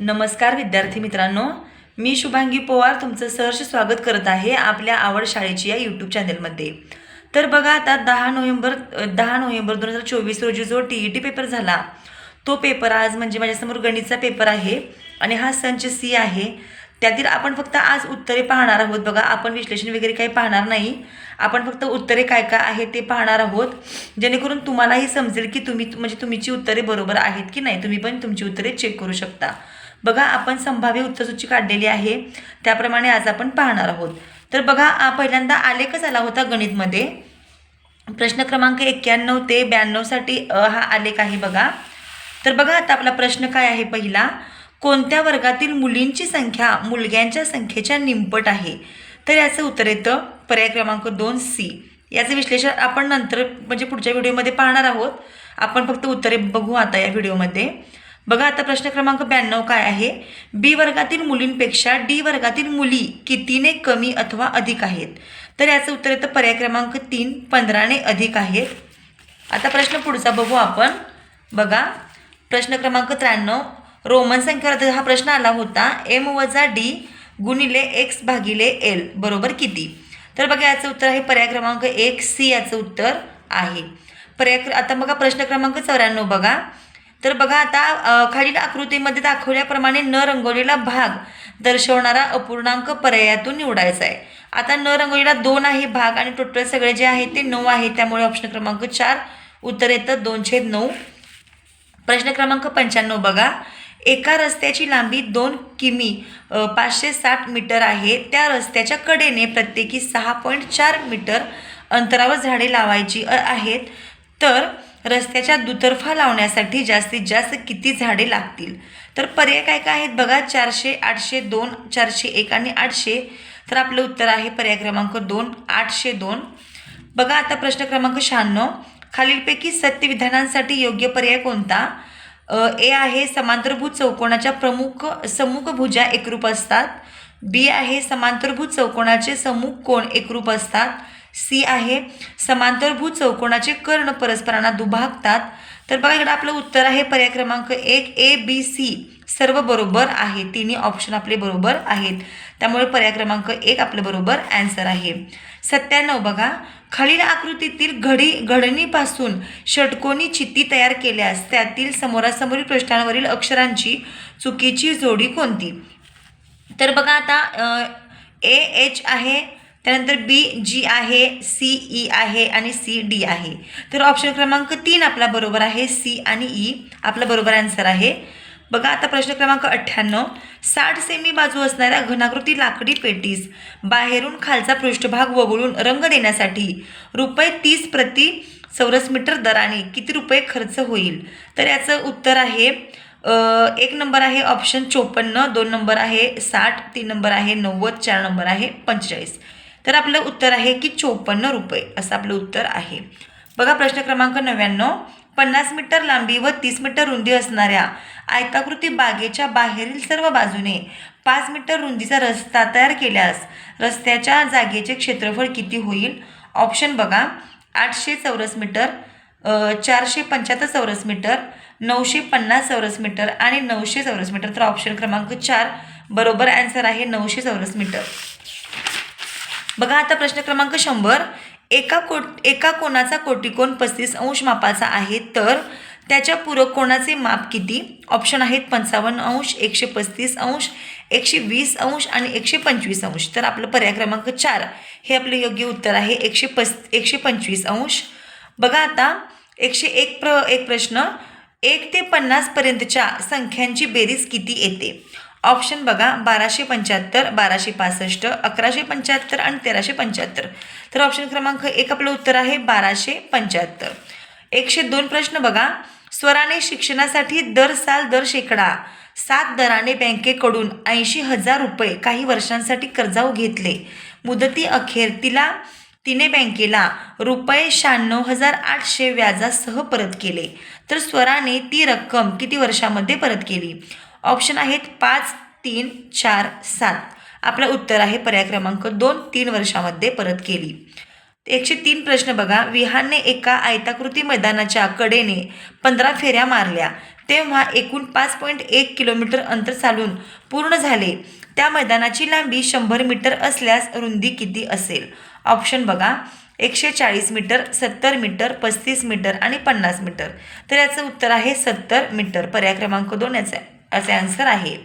नमस्कार विद्यार्थी मित्रांनो. मी शुभांगी पोवार तुमचं सहर्ष स्वागत करत आहे आपल्या आवड शाळेची या यूट्यूब चॅनलमध्ये तर बघा आता दहा नोव्हेंबर दहा नोव्हेंबर दोन हजार चोवीस रोजी जो टी ई टी पेपर झाला तो पेपर आज म्हणजे माझ्यासमोर गणितचा पेपर आहे आणि हा संच सी आहे. त्यातील आपण फक्त आज उत्तरे पाहणार आहोत. बघा आपण विश्लेषण वगैरे काही पाहणार नाही. आपण फक्त उत्तरे काय काय आहे ते पाहणार आहोत. जेणेकरून तुम्हालाही समजेल की तुम्ही म्हणजे तुमची उत्तरे बरोबर आहेत की नाही. तुम्ही पण तुमची उत्तरे चेक करू शकता. बघा आपण संभाव्य उत्तरसूची काढलेली आहे. त्याप्रमाणे आज आपण पाहणार आहोत. तर बघा आ, पहिल्यांदा आलेखच आला होता गणितमध्ये. प्रश्न क्रमांक एक्क्याण्णव ते ब्याण्णवसाठी हा आलेख आहे बघा. तर बघा आता आपला प्रश्न काय आहे पहिला? कोणत्या वर्गातील मुलींची संख्या मुलग्यांच्या संख्येच्या निमपट आहे? तर याचं उत्तर येतं पर्याय क्रमांक दोन सी. याचं विश्लेषण आपण नंतर म्हणजे पुढच्या व्हिडिओमध्ये पाहणार आहोत. आपण फक्त उत्तरे बघू आता या व्हिडिओमध्ये. बघा आता प्रश्न क्रमांक ब्याण्णव काय आहे? बी वर्गातील मुलींपेक्षा डी वर्गातील मुली कितीने कमी अथवा अधिक आहेत? तर याचं उत्तर येतं पर्याय क्रमांक तीन पंधराने अधिक आहेत. आता प्रश्न पुढचा बघू आपण. बघा प्रश्न क्रमांक त्र्याण्णव. रोमन संख्येवर हा प्रश्न आला होता. एम वजा डी गुणिले एक्स भागिले एल बरोबर किती? तर बघा याचं उत्तर आहे पर्याय क्रमांक एक सी याचं उत्तर आहे. पर्याय क्र- आता बघा प्रश्न क्रमांक चौऱ्याण्णव बघा. तर बघा आता खालील आकृतीमध्ये दाखवल्याप्रमाणे न रंगवलेला भाग दर्शवणारा अपूर्णांक पर्यायातून निवडायचा आहे. आता न रंगवलेला दोन आहे भाग आणि टोटल सगळे जे आहे ते नऊ आहे. त्यामुळे ऑप्शन क्रमांक चार उत्तर येतं दोनशे नऊ. प्रश्न क्रमांक पंच्याण्णव बघा. एका रस्त्याची लांबी दोन किमी पाचशे साठ मीटर आहे. त्या रस्त्याच्या कडेने प्रत्येकी सहा पॉईंट चार मीटर अंतरावर झाडे लावायची आहेत. तर रस्त्याच्या दुतर्फा लावण्यासाठी जास्तीत जास्त किती झाडे लागतील? तर पर्याय काय काय आहेत बघा? चारशे आठशे दोन चारशे एक आणि आठशे. तर आपलं उत्तर आहे पर्याय क्रमांक दोन आठशे दोन. बघा आता प्रश्न क्रमांक शहाण्णव. खालीलपैकी सत्य विधानांसाठी योग्य पर्याय कोणता? ए आहे समांतरभूत चौकोनाच्या प्रमुख समुख भुजा एकरूप असतात. बी आहे समांतरभूत चौकोनाचे समुख कोण एकरूप असतात? सी आहे. समांतरभूत चौकोनाचे कर्ण परस्परांना दुभागतात. तर बघा इकडं आपलं उत्तर आहे. पर्याय क्रमांक एक ए बी सी सर्व बरोबर आहे. तिन्ही ऑप्शन आपले बरोबर आहेत. त्यामुळे पर्याय क्रमांक एक आपलं बरोबर ॲन्सर आहे. सत्त्याण्णव बघा. खालील आकृतीतील घडी घडणीपासून षटकोनी चित्ती तयार केल्यास त्यातील समोरासमोरील पृष्ठांवरील अक्षरांची चुकीची जोडी कोणती? तर बघा आता ए एच आहे. त्यानंतर बी जी आहे सी ई e आहे आणि सी डी आहे. तर ऑप्शन क्रमांक तीन आपला बरोबर आहे सी आणि ई आपला बरोबर आन्सर आहे. बघा आता प्रश्न क्रमांक अठ्ठ्याण्णव. साठ सेमी बाजू असणाऱ्या घनाकृती लाकडी पेटीस बाहेरून खालचा पृष्ठभाग वगळून रंग देण्यासाठी रुपये तीस प्रति चौरस मीटर दराने किती रुपये खर्च होईल? तर याचं उत्तर आहे एक नंबर आहे ऑप्शन चोपन्न दोन नंबर आहे साठ तीन नंबर आहे नव्वद चार नंबर आहे पंचेचाळीस. तर आपलं उत्तर आहे की चोपन्न रुपये असं आपलं उत्तर आहे. बघा प्रश्न क्रमांक नव्याण्णव. पन्नास मीटर लांबी व तीस मीटर रुंदी असणाऱ्या आयताकृती बागेच्या बाहेरील सर्व बाजूने पाच मीटर रुंदीचा रस्ता तयार केल्यास रस्त्याच्या जागेचे क्षेत्रफळ किती होईल? ऑप्शन बघा. आठशे चौरस मीटर चारशे पंच्याहत्तर चौरस मीटर नऊशे पन्नास चौरस मीटर आणि नऊशे चौरस मीटर. तर ऑप्शन क्रमांक चार बरोबर ॲन्सर आहे नऊशे चौरस मीटर. बघा आता प्रश्न क्रमांक शंभर. एका कोट एका कोणाचा कोटिकोण पस्तीस अंश मापाचा आहे तर त्याच्या पूरक कोणाचे माप किती? ऑप्शन आहेत पंचावन्न अंश एकशे पस्तीस अंश एकशे वीस अंश आणि एकशे पंचवीस अंश. तर आपलं पर्याय क्रमांक चार. हे आपलं योग्य उत्तर आहे एकशे पस् एकशे पंचवीस अंश. बघा आता एकशे एक प्र एक प्रश्न. एक ते पन्नासपर्यंतच्या संख्यांची बेरीज किती येते? ऑप्शन बघा बाराशे पंच्याहत्तर बाराशे पासष्ट अकराशे पंच्याहत्तर आणि तेराशे पंच्याहत्तर. तर ऑप्शन क्रमांक एक आपलं उत्तर आहे बाराशे पंच्याहत्तर. एकशे दोन प्रश्न बघा. स्वराने शिक्षणासाठी दर साल दर शेकडा सात दराने बँकेकडून ऐंशी हजार रुपये काही वर्षांसाठी कर्जाऊ घेतले. मुदती अखेर तिला तिने बँकेला रुपये शहाण्णव हजार आठशे व्याजासह परत केले. तर स्वराने ती रक्कम किती वर्षामध्ये परत केली? ऑप्शन आहेत पाच तीन चार सात. आपलं उत्तर आहे पर्याय क्रमांक दोन तीन वर्षामध्ये परत केली. एकशे तीन प्रश्न बघा. विहानने एका आयताकृती मैदानाच्या कडेने पंधरा फेऱ्या मारल्या. तेव्हा एकूण पाच पॉईंट एक किलोमीटर अंतर चालून पूर्ण झाले. त्या मैदानाची लांबी शंभर मीटर असल्यास रुंदी किती असेल? ऑप्शन बघा. एकशे चाळीस मीटर सत्तर मीटर पस्तीस मीटर आणि पन्नास मीटर. तर याचं उत्तर आहे सत्तर मीटर. पर्याय क्रमांक दोन याचं असे आन्सर आहे.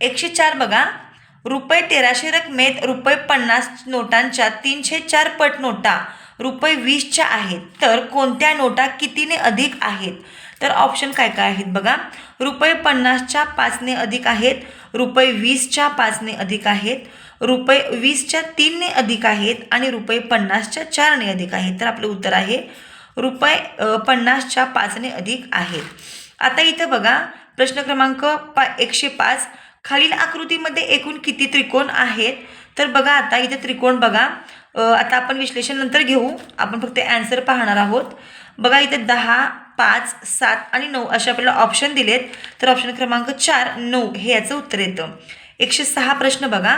एकशे चार बघा. रुपये तेराशे रकमेत रुपये पन्नास नोटांच्या तीनशे चार पट नोटा रुपये वीसच्या आहेत. तर कोणत्या नोटा कितीने अधिक आहेत? तर ऑप्शन काय काय आहेत बघा. रुपये पन्नासच्या पाचने अधिक आहेत. रुपये वीसच्या पाचने अधिक आहेत. रुपये वीसच्या तीनने अधिक आहेत आणि रुपये पन्नासच्या चारने अधिक आहेत. तर आपलं उत्तर आहे रुपये पन्नासच्या पाचने अधिक आहेत. आता इथं बघा. प्रश्न क्रमांक पा एकशे पाच. खालील आकृतीमध्ये एकूण किती त्रिकोण आहेत? तर बघा आता इथे त्रिकोण बघा. आता आपण विश्लेषण नंतर घेऊ. आपण फक्त ॲन्सर पाहणार आहोत. बघा इथे दहा पाच सात आणि नऊ असे आपल्याला ऑप्शन दिलेत. तर ऑप्शन क्रमांक चार नऊ हे याचं उत्तर येतं. एकशे सहा प्रश्न बघा.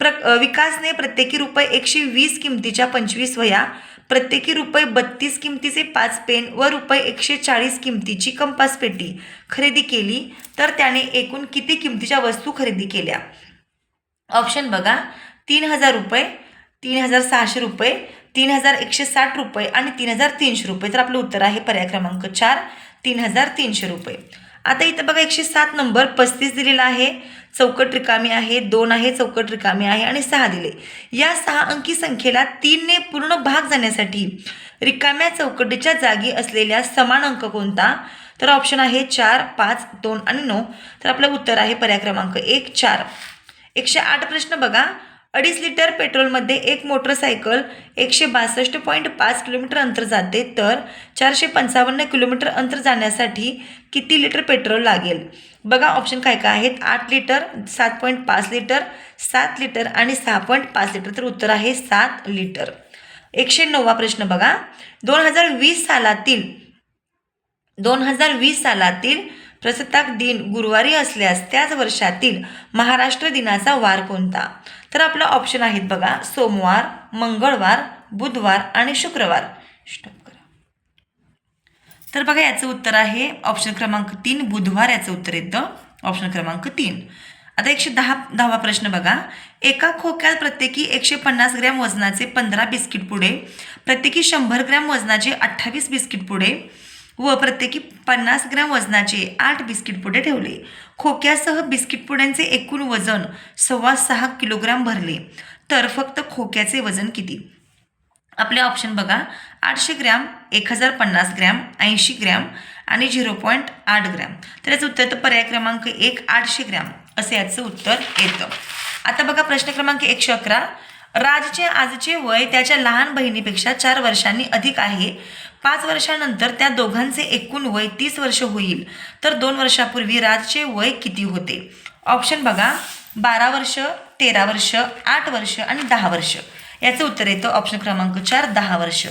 प्र विकासने प्रत्येकी रुपये एकशे वीस किमतीच्या पंचवीस वया प्रत्येकी रुपये बत्तीस किमतीचे पाच पेन व रुपये एकशे चाळीस किमतीची कंपास पेटी खरेदी केली तर त्याने एकूण किती किमतीच्या वस्तू खरेदी केल्या? ऑप्शन बघा. तीन हजार रुपये तीन हजार सहाशे रुपये तीन हजार एकशे साठ रुपये आणि तीन हजार तीनशे रुपये. तर आपलं उत्तर आहे पर्याय क्रमांक चार तीन हजार तीनशे रुपये. आता इथं बघा एकशे सात नंबर पस्तीस दिलेला आहे. चौकट रिकामी आहे दोन आहे चौकट रिकामी आहे आणि सहा दिले. या सहा अंकी संख्येला तीनने पूर्ण भाग जाण्यासाठी रिकाम्या चौकटीच्या जागी असलेल्या समान अंक कोणता? तर ऑप्शन आहे चार पाच दोन आणि नऊ. तर आपलं उत्तर आहे पर्याय क्रमांक एक चार. एकशे आठ प्रश्न बघा. अडीच लिटर पेट्रोलमध्ये एक मोटरसायकल एकशे बासष्ट पॉईंट पाच किलोमीटर अंतर जाते. तर चारशे पंचावन्न किलोमीटर अंतर जाण्यासाठी किती लिटर पेट्रोल लागेल? बघा ऑप्शन काय काय आहेत. आठ लिटर सात पॉईंट पाच लिटर सात लिटर आणि सहा पॉईंट पाच लिटर. तर उत्तर आहे सात लिटर. एकशे नववा प्रश्न बघा. दोन हजार वीस सालातील दोन हजार वीस सालातील प्रसत्ताक दिन गुरुवारी असल्यास त्याच वर्षातील महाराष्ट्र दिनाचा वार कोणता? तर आपलं ऑप्शन आहेत बघा सोमवार मंगळवार बुधवार आणि शुक्रवार. स्टॉप करा. तर बघा याचं उत्तर आहे ऑप्शन क्रमांक तीन बुधवार याचं उत्तर येतं. ऑप्शन क्रमांक तीन. आता एकशे दहा दहावा प्रश्न बघा. एका खोक्यात प्रत्येकी एकशे पन्नास ग्रॅम वजनाचे पंधरा बिस्किट पुडे प्रत्येकी शंभर ग्रॅम वजनाचे अठ्ठावीस बिस्किट पुडे व प्रत्येकी पन्नास ग्रॅम वजनाचे आठ बिस्किट पुडे ठेवले. खोक्यासह बिस्किट पुड्यांचे एकूण वजन सव्वा सहा किलोग्रॅम भरले. तर फक्त खोक्याचे वजन किती? आपले ऑप्शन बघा. आठशे ग्रॅम एक हजार पन्नास ग्रॅम ऐंशी ग्रॅम आणि झिरो पॉईंट आठ ग्रॅम. तर याचं उत्तर तर पर्याय क्रमांक एक आठशे ग्रॅम. असं याचं उत्तर येतं. आता बघा प्रश्न क्रमांक एकशे अकरा. राजचे आजचे वय त्याच्या लहान बहिणीपेक्षा चार वर्षांनी अधिक आहे. पाच वर्षानंतर त्या दोघांचे एकूण वय तीस वर्ष होईल. तर दोन वर्षापूर्वी राजचे वय किती होते? ऑप्शन बघा. बारा वर्ष तेरा वर्ष आठ वर्ष आणि दहा वर्ष. याचं उत्तर येतं ऑप्शन क्रमांक चार दहा वर्ष.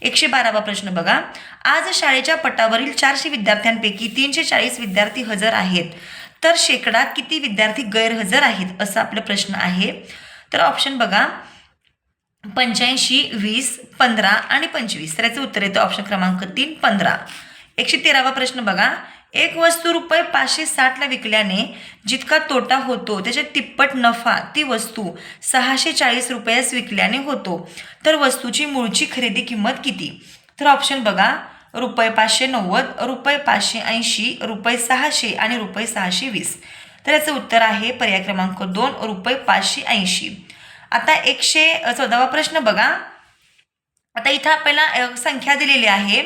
एकशे बारावा प्रश्न बघा. आज शाळेच्या पटावरील चारशे विद्यार्थ्यांपैकी तीनशे चाळीस विद्यार्थी हजर आहेत. तर शेकडा किती विद्यार्थी गैरहजर आहेत असा आपला प्रश्न आहे. तर ऑप्शन बघा. पंच्याऐंशी वीस पंधरा आणि पंचवीस. तर याचं उत्तर येतं ऑप्शन क्रमांक तीन पंधरा. एकशे तेरावा प्रश्न बघा. एक वस्तू रुपये पाचशे साठला विकल्याने जितका तोटा होतो त्याच्या तिप्पट नफा ती वस्तू सहाशे चाळीस रुपयास विकल्याने होतो. तर वस्तूची मूळची खरेदी किंमत किती? तर ऑप्शन बघा. रुपये पाचशे नव्वद रुपये पाचशे ऐंशी रुपये सहाशे आणि रुपये सहाशे वीस. तर याचं उत्तर आहे पर्याय क्रमांक दोन रुपये पाचशे ऐंशी. आता एकशे चौदावा प्रश्न बघा. आता इथं आपल्याला संख्या दिलेली आहे.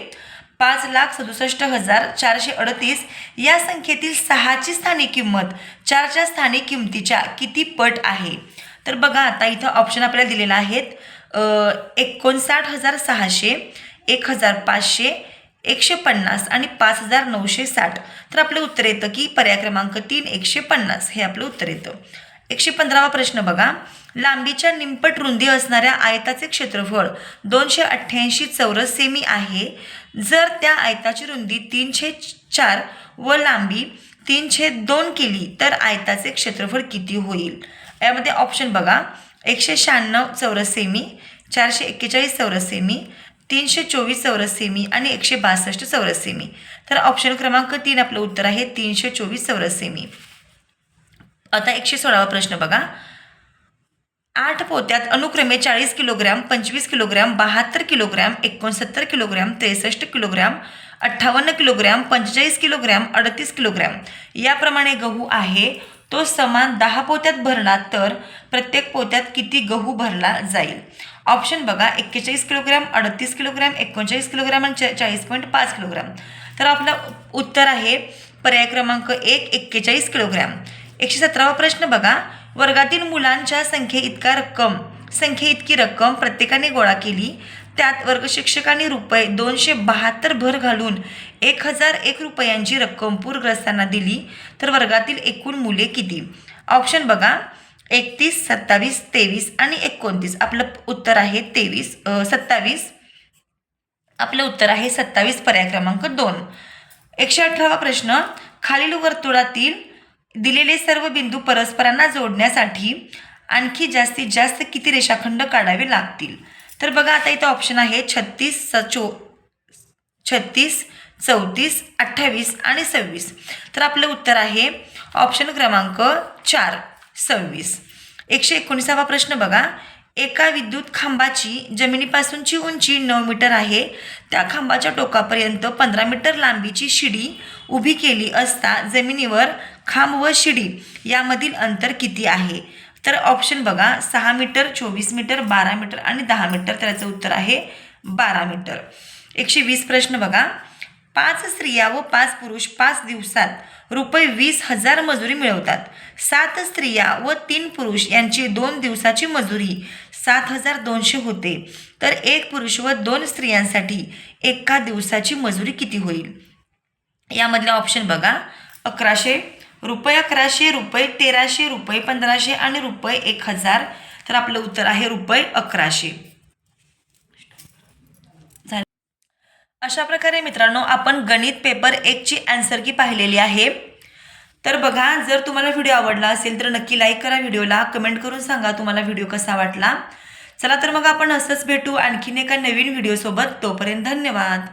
पाच लाख सदुसष्ट हजार चारशे अडतीस. या संख्येतील सहाची स्थानिक किंमत चारच्या स्थानिक किंमतीच्या किती पट आहे? तर बघा आता इथं ऑप्शन आपल्याला दिलेला आहेत. एकोणसाठ हजार सहाशे एक हजार पाचशे एकशे पन्नास आणि पाच हजार नऊशे साठ. तर आपलं उत्तर येतं की पर्याय क्रमांक तीन एकशे पन्नास. हे आपलं उत्तर येतं. एकशे पंधरावा प्रश्न बघा. लांबीच्या निंपट रुंदी असणाऱ्या आयताचे क्षेत्रफळ दोनशे अठ्ठ्याऐंशी चौरस सेमी आहे. जर त्या आयताची रुंदी तीनशे चार व लांबी तीनशे दोन केली तर आयताचे क्षेत्रफळ किती होईल? यामध्ये ऑप्शन बघा. एकशे शहाण्णव चौरस सेमी चारशे एक्केचाळीस चौरस सेमी तीनशे चोवीस चौरस सेमी आणि एकशे बासष्ट चौरस सेमी. तर ऑप्शन क्रमांक तीन आपलं उत्तर आहे तीनशे चोवीस चौरस सेमी. आता एकशे सोळावा प्रश्न बघा. आठ पोत्यात अनुक्रमे चाळीस किलोग्रॅम पंचवीस किलोग्रॅम बहात्तर किलोग्रॅम एकोणसत्तर किलोग्रॅम त्रेसष्ट किलोग्रॅम अठ्ठावन्न किलोग्रॅम पंचेचाळीस किलोग्रॅम अडतीस किलोग्रॅम. याप्रमाणे गहू आहे. तो समान दहा पोत्यात भरला तर प्रत्येक पोत्यात किती गहू भरला जाईल? ऑप्शन बघा. एक्केचाळीस किलोग्रॅम अडतीस किलोग्रॅम एकोणचाळीस किलोग्रॅम आणि चा- चाळीस पॉईंट पाच किलोग्रॅम. तर आपलं उत्तर आहे पर्याय क्रमांक एक एक्केचाळीस किलोग्रॅम. एकशे सतरावा प्रश्न बघा. वर्गातील मुलांच्या संख्ये इतका रक्कम संख्ये इतकी रक्कम प्रत्येकाने गोळा केली. त्यात वर्गशिक्षकांनी रुपये दोनशे बहात्तर भर घालून एक हजार एक रुपयांची रक्कम पूरग्रस्तांना दिली. तर वर्गातील एकूण मुले किती? ऑप्शन बघा. एकतीस सत्तावीस तेवीस आणि एकोणतीस. आपलं उत्तर आहे तेवीस सत्तावीस. आपलं उत्तर आहे सत्तावीस पर्याय क्रमांक दोन. एकशे अठरावा प्रश्न. खालील वर्तुळातील दिलेले सर्व बिंदू परस्परांना जोडण्यासाठी आणखी जास्तीत जास्त किती रेषाखंड काढावे लागतील? तर बघा आता इथं ऑप्शन आहे छत्तीस स चो छत्तीस चौतीस अठ्ठावीस आणि सव्वीस. तर आपलं उत्तर आहे ऑप्शन क्रमांक चार सव्वीस. एकशे एकोणीसावा प्रश्न बघा. एका विद्युत खांबाची जमिनीपासूनची उंची नऊ मीटर आहे. त्या खांबाच्या टोकापर्यंत पंधरा मीटर लांबीची शिडी उभी केली असता जमिनीवर खांब व शिडी यामधील अंतर किती आहे? तर ऑप्शन बघा सहा मीटर चोवीस मीटर बारा मीटर आणि दहा मीटर. तर याचं उत्तर आहे बारा मीटर. एकशे वीस प्रश्न बघा. पाच स्त्रिया व पाच पुरुष पाच दिवसात रुपये वीस हजार मजुरी मिळवतात. सात स्त्रिया व तीन पुरुष यांची दोन दिवसाची मजुरी सात हजार दोनशे होते. तर एक पुरुष व दोन स्त्रियांसाठी एका दिवसाची मजुरी किती होईल? यामधले ऑप्शन बघा. अकराशे रुपये अकराशे रुपये तेराशे रुपये पंधराशे आणि रुपये एक हजार. तर आपलं उत्तर आहे रुपये अकराशे. अशा प्रकारे मित्रांनो आपण गणित पेपर एकची आन्सर की पाहिलेली आहे. तर बघा जर तुम्हाला व्हिडिओ आवडला असेल तर नक्की लाईक करा व्हिडिओला कमेंट करून सांगा तुम्हाला व्हिडिओ कसा वाटला. चला तर मग आपण असंच भेटू आणखीन एका नवीन व्हिडिओसोबत तोपर्यंत धन्यवाद.